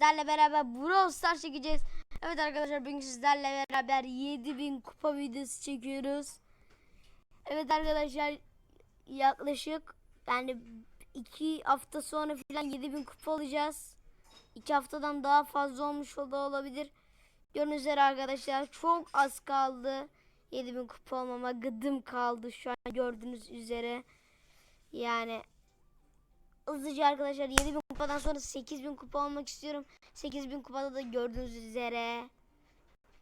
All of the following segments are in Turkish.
sizlerle beraber Brawl Stars çekeceğiz. Evet arkadaşlar bugün sizlerle beraber 7000 kupa videosu çekiyoruz. Evet arkadaşlar yaklaşık yani 2 hafta sonra filan 7000 kupa olacağız. 2 haftadan daha fazla olmuş da olabilir. Gördüğünüz üzere arkadaşlar çok az kaldı. 7000 kupa olmama gıdım kaldı şu an gördüğünüz üzere. Yani hızlıca arkadaşlar 7000 kupadan sonra 8000 kupa olmak istiyorum. 8000 kupada da gördüğünüz üzere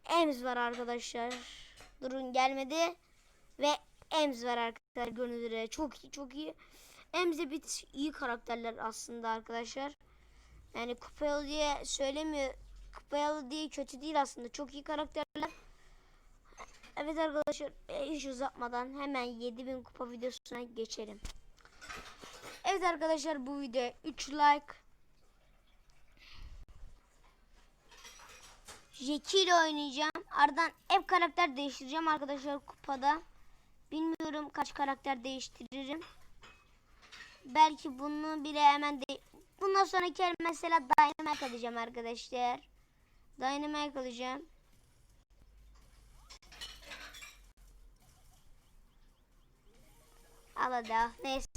Ems var arkadaşlar. Durun gelmedi ve Ems var arkadaşlar gördüğünüz üzere. Çok iyi çok iyi. Ems de bir iyi karakterler aslında arkadaşlar. Yani kupayalı diye söylemiyor. Kupayalı diye kötü değil aslında. Çok iyi karakterler. Evet arkadaşlar hiç uzatmadan hemen 7000 kupa videosuna geçelim. Evet arkadaşlar bu video 3 like. Jackie ile oynayacağım. Ardından hep karakter değiştireceğim arkadaşlar kupada. Bilmiyorum kaç karakter değiştiririm. Belki bunu bile hemen de Bundan sonraki el mesela Dynamite alacağım arkadaşlar. Dynamite alacağım. Al hadi al. Neyse.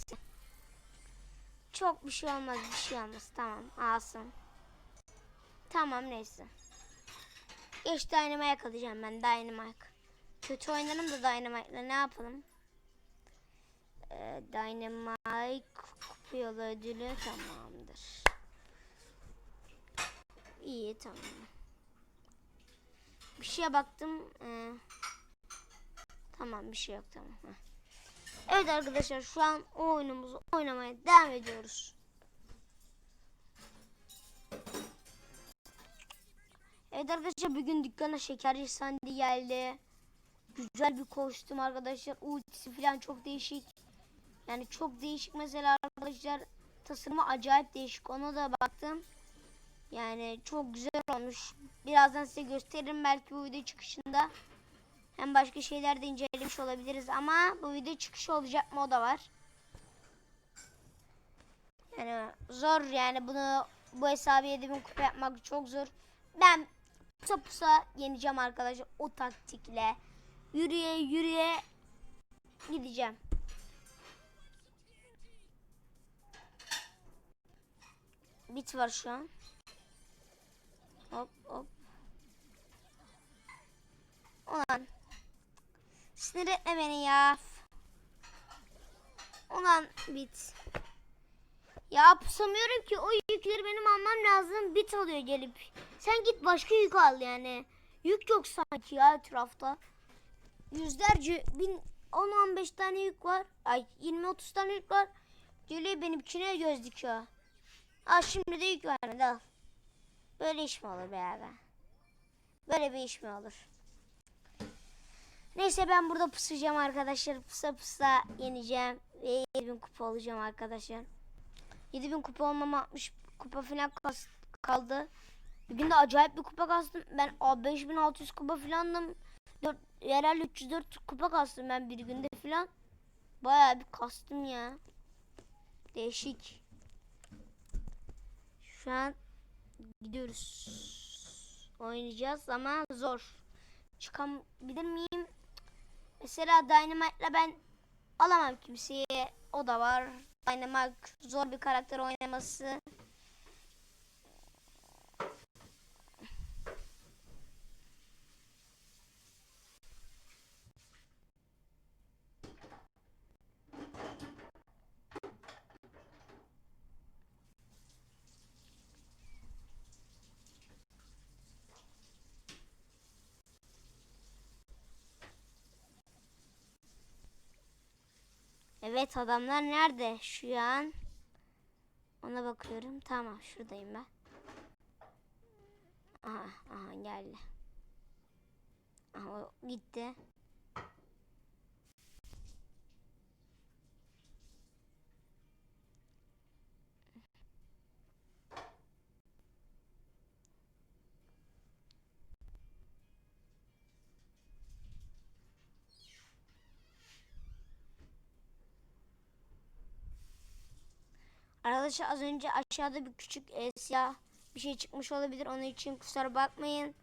Çok bir şey olmaz bir şey olmaz. Tamam alsın. Tamam neyse. Geç Dynamite alacağım ben Dynamite. Kötü oynarım da Dynamite'la ne yapalım? Ee, Dynamite kupa ödülü tamamdır. İyi tamam. Bir şeye baktım. Ee, tamam bir şey yok tamam. Heh. Evet arkadaşlar şu an o oyunumuzu oynamaya devam ediyoruz. Evet arkadaşlar bugün dükkana şekerci sandi geldi. Güzel bir kostüm arkadaşlar. Ultisi falan çok değişik. Yani çok değişik mesela arkadaşlar. Tasarımı acayip değişik. Ona da baktım. Yani çok güzel olmuş. Birazdan size gösteririm belki bu video çıkışında. Hem başka şeyler de incelemiş olabiliriz ama bu video çıkışı olacak mı da var. Yani zor yani bunu bu hesabı 7000 kupa yapmak çok zor. Ben pusa pusa yeneceğim arkadaşlar o taktikle. Yürüye yürüye gideceğim. Bit var şu an. Hop hop. Ulan. Sinir etme beni ya. Ulan bit. Ya pusamıyorum ki o yükleri benim almam lazım. Bit alıyor gelip. Sen git başka yük al yani. Yük yok sanki ya etrafta. Yüzlerce bin 10-15 tane yük var. Ay 20-30 tane yük var. Geliyor benimkine göz dikiyor. Aa şimdi de yük vermedi al. Böyle iş mi olur be abi? Böyle bir iş mi olur? Neyse ben burada pusacağım arkadaşlar. Pusa pusa yeneceğim. Ve 7000 kupa olacağım arkadaşlar. 7000 kupa olmama 60 kupa falan kaldı. Bir günde acayip bir kupa kastım. Ben 5600 kupa falandım. 4, herhalde 304 kupa kastım ben bir günde falan. Bayağı bir kastım ya. Değişik. Şu an gidiyoruz. Oynayacağız ama zor. Çıkabilir miyim? Mesela Dynamite'la ben alamam kimseyi. O da var. Dynamite zor bir karakter oynaması. Evet adamlar nerede şu an? Ona bakıyorum. Tamam şuradayım ben. Aha, aha geldi. Aha gitti. Arkadaşlar az önce aşağıda bir küçük e, siyah bir şey çıkmış olabilir. Onun için kusura bakmayın.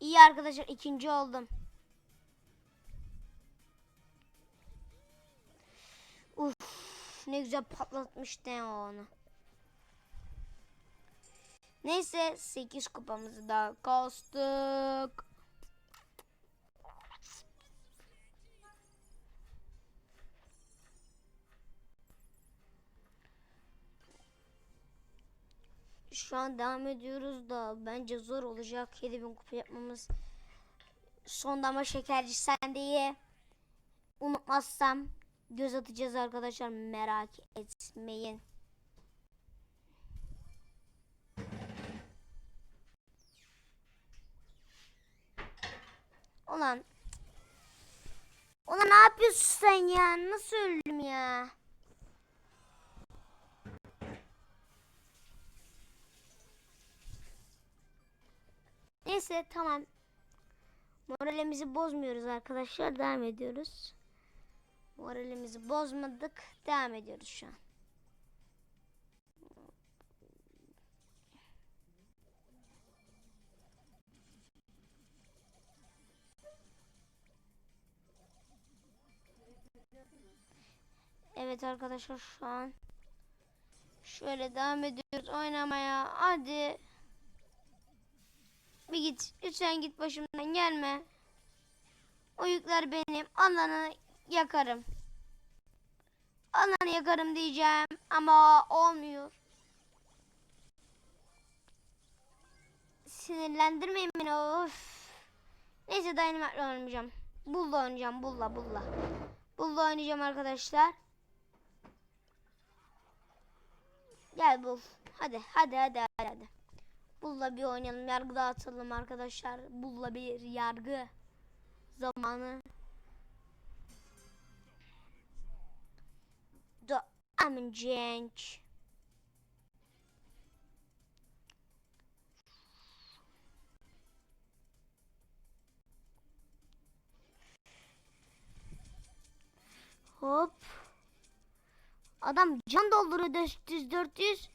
İyi arkadaşlar ikinci oldum. Uf ne güzel patlatmıştı onu. Neyse 8 kupamızı da kastık. Şu an devam ediyoruz da bence zor olacak 7000 kupa yapmamız. Son damla şekerci sendeyi unutmazsam göz atacağız arkadaşlar merak etmeyin. Ulan Ulan ne yapıyorsun sen ya? Nasıl öldüm ya? Neyse tamam. Moralimizi bozmuyoruz arkadaşlar. Devam ediyoruz. Moralimizi bozmadık. Devam ediyoruz şu an. Evet arkadaşlar şu an şöyle devam ediyoruz oynamaya. Hadi. Bir git. Lütfen git başımdan gelme. O benim. Alanı yakarım. Alanı yakarım diyeceğim ama olmuyor. Sinirlendirmeyin beni of. Neyse Dynamite'le oynayacağım. Bulla oynayacağım. Bulla bulla. Bulla oynayacağım arkadaşlar. Gel bul. Hadi hadi hadi hadi. hadi. Bulla bir oynayalım. Yargı dağıtalım arkadaşlar. Bulla bir yargı zamanı. Amin Cenk. Hop. Adam can dolduruyor 400 400.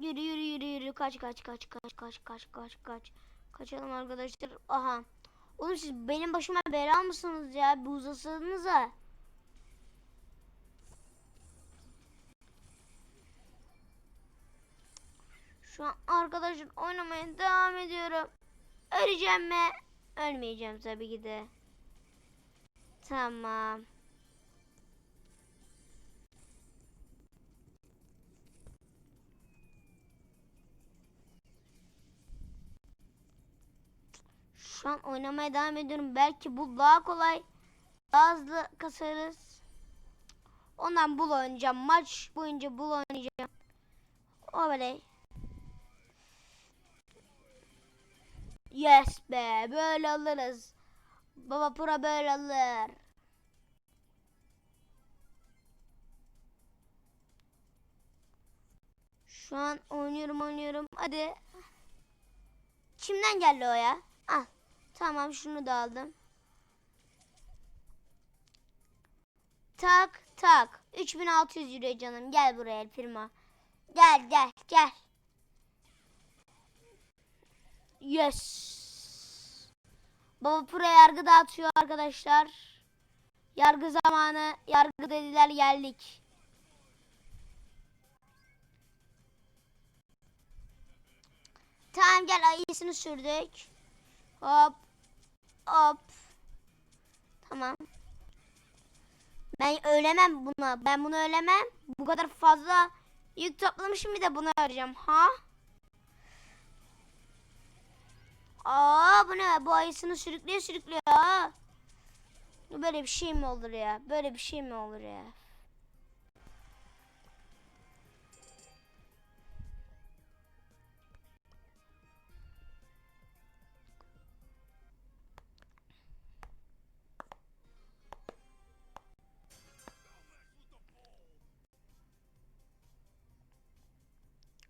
Yürü yürü yürü yürü kaç kaç kaç kaç kaç kaç kaç kaç. Kaçalım arkadaşlar. Aha. Oğlum siz benim başıma bela mısınız ya? Bir uzasanıza. Şu an arkadaşlar oynamaya devam ediyorum. Öleceğim mi? Ölmeyeceğim tabii ki de. Tamam. Şu an oynamaya devam ediyorum. Belki bu daha kolay. Daha hızlı kasarız. Ondan bul oynayacağım. Maç boyunca bul oynayacağım. O böyle. Yes be. Böyle alırız. Baba Pro böyle alır. Şu an oynuyorum oynuyorum. Hadi. Kimden geldi o ya? Al. Tamam şunu da aldım. Tak tak. 3600 euro canım. Gel buraya El Primo. Gel gel gel. Yes. Baba Pro yargı dağıtıyor arkadaşlar. Yargı zamanı. Yargı dediler geldik. Tamam gel ayısını sürdük. Hop. Hop. Tamam. Ben ölemem buna. Ben bunu ölemem. Bu kadar fazla yük toplamışım bir de bunu arayacağım. Ha? Aa bu ne? Bu ayısını sürüklüyor. ha. Böyle bir şey mi olur ya? Böyle bir şey mi olur ya?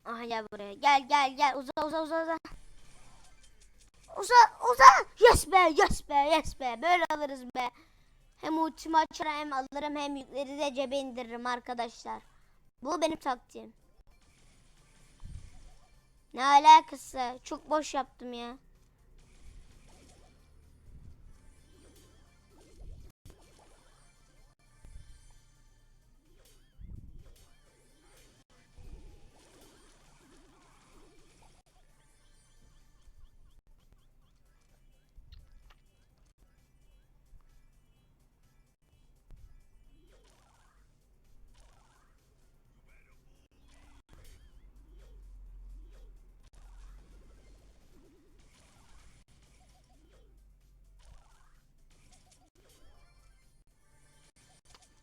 Aha gel buraya. Gel gel gel. Uza uza uza uza. Uza uza. Yes be yes be yes be. Böyle alırız be. Hem ultimi açarım hem alırım hem yükleri de cebe indiririm arkadaşlar. Bu benim taktiğim. Ne alakası? Çok boş yaptım ya.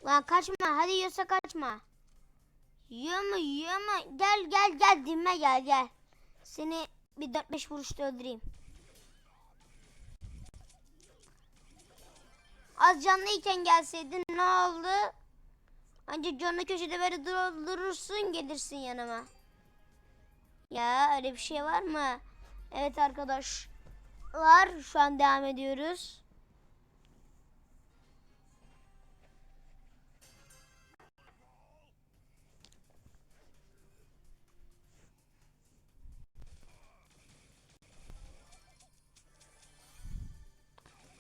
Lan kaçma hadi yiyorsa kaçma. Yiyor mu? Gel gel gel dinme gel gel. Seni bir 4-5 vuruşta öldüreyim. Az canlıyken gelseydin ne oldu? Ancak canlı köşede böyle dur- durursun gelirsin yanıma. Ya öyle bir şey var mı? Evet arkadaşlar şu an devam ediyoruz.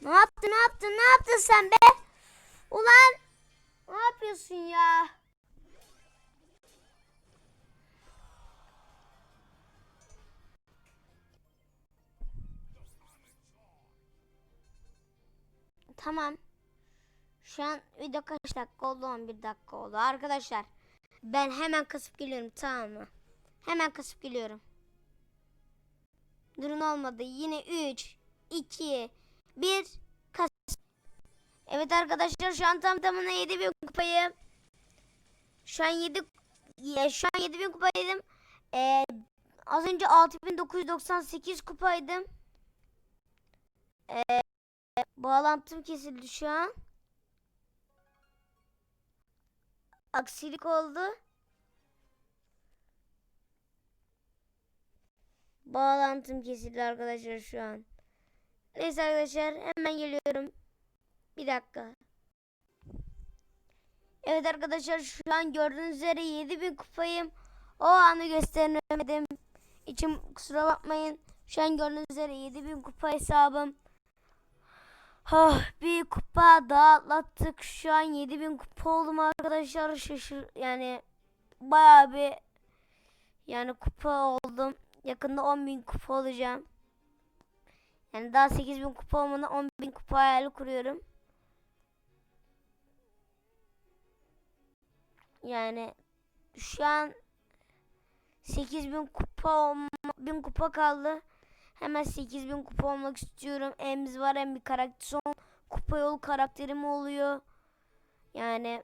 Ne yaptın ne yaptın ne yaptın sen be? Ulan ne yapıyorsun ya? Tamam. Şu an video kaç dakika oldu? 11 dakika oldu. Arkadaşlar ben hemen kasıp geliyorum tamam mı? Hemen kasıp geliyorum. Durun olmadı. Yine 3, 2, 1 kas. Evet arkadaşlar şu an tam tamına 7000 kupayım. Şu an 7 ya şu an 7000 kupaydım. Ee, az önce 6998 kupaydım. Ee, bağlantım kesildi şu an. Aksilik oldu. Bağlantım kesildi arkadaşlar şu an. Neyse arkadaşlar hemen geliyorum. Bir dakika. Evet arkadaşlar şu an gördüğünüz üzere 7000 kupayım. O anı gösteremedim. İçim kusura bakmayın. Şu an gördüğünüz üzere 7000 kupa hesabım. Oh, bir kupa daha atlattık. Şu an 7000 kupa oldum arkadaşlar. Şaşır yani bayağı bir yani kupa oldum. Yakında 10.000 kupa olacağım. Yani daha 8000 kupa olmadan 10.000 kupa hayali kuruyorum. Yani şu an 8000 kupa olma, 1000 kupa kaldı. Hemen 8000 kupa olmak istiyorum. Emz var hem bir karakter son kupa yolu karakterim oluyor. Yani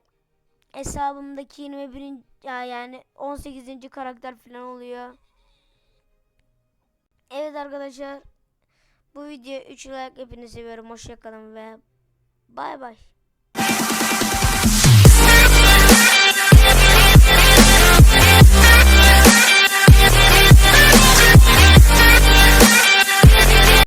hesabımdaki 21. ya yani 18. karakter falan oluyor. Evet arkadaşlar. Bu video 3 like hepinizi seviyorum. Hoşçakalın ve bay bay.